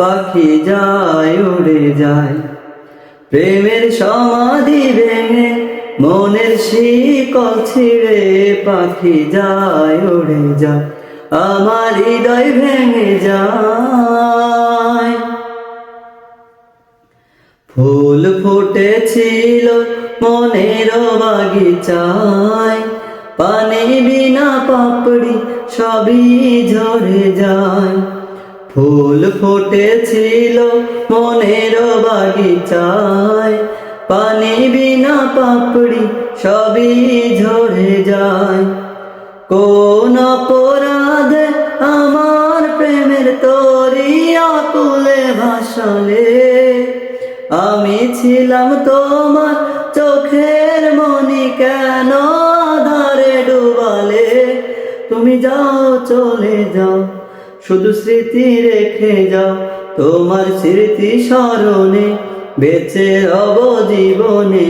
পাখি যায়, উড়ে যায়। প্রেমের সমাধি ভেঙে মনের শিকল ছিঁড়ে পাখি যায়, উড়ে যায়। আমার হৃদয় ভেঙে যায়। ফুল ফুটেছিল মনের বাগিচায়। পানি বিনা পাপড়ি সবই ঝরে যায়। ফুল ফুটেছিল মনের বাগিচায়। পানি বিনা পাপড়ি সবই ঝরে যায়। কোন অপরাধে আমার প্রেমের তরি আকুলে ভাসালে। আমি ছিলাম তোমার চোখের মনি কেন আধারে ডুবালে? তুমি যাও, চলে যাও। শুধু স্মৃতি রেখে যাও, তোমার স্মৃতি স্মরণে বেঁচে রব জীবনে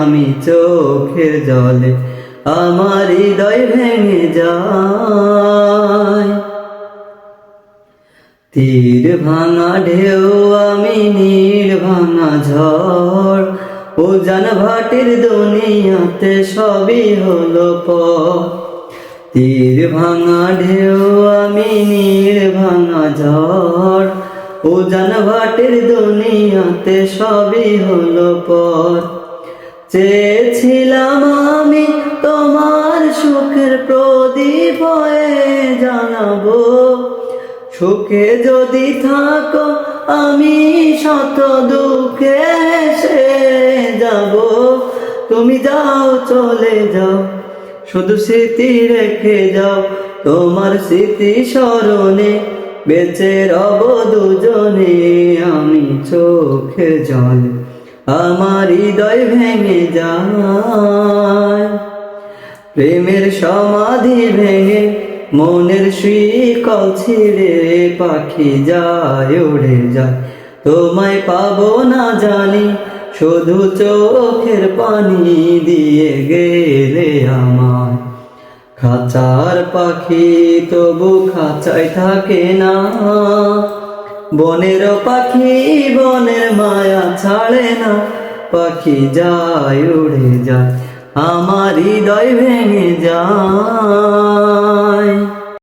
আমি চোখের জলে আমার হৃদয় ভেঙে যায়। তীর ভাঙা ঢেউ আমি নীর ভাঙা ঝড় ও জান ভাটির দুনিয়াতে সবই হলো প তীর ভাঙা ঢেউ, আমি নীর ভাঙা ঝড়। ও জান ভাটির দুনিয়াতে সবই হলো পর চেয়েছিলাম আমি তোমার সুখের প্রদীপ হয়ে জানাব। সুখে যদি থাকো, আমি শত দুঃখে এসে যাব। তুমি যাও, চলে যাও। শুধু স্মৃতি রেখে যাও, তোমার স্মৃতি স্মরণে বেঁচে রব দুজনে, আমি চোখে জলে, আমার হৃদয় ভেঙে যায়। প্রেমের সমাধি ভেঙে মনের শিকল ছিঁড়ে পাখি যায়, উড়ে যায়। তোমায় পাবো না জানি শুধু চোখের পানি দিয়ে গেলে আমার খাঁচার পাখি তবু খাঁচায় থাকে না। বনের পাখি বনের মায়া ছাড়ে না। পাখি যায় উড়ে যায়, আমার হৃদয় ভেঙে যায়।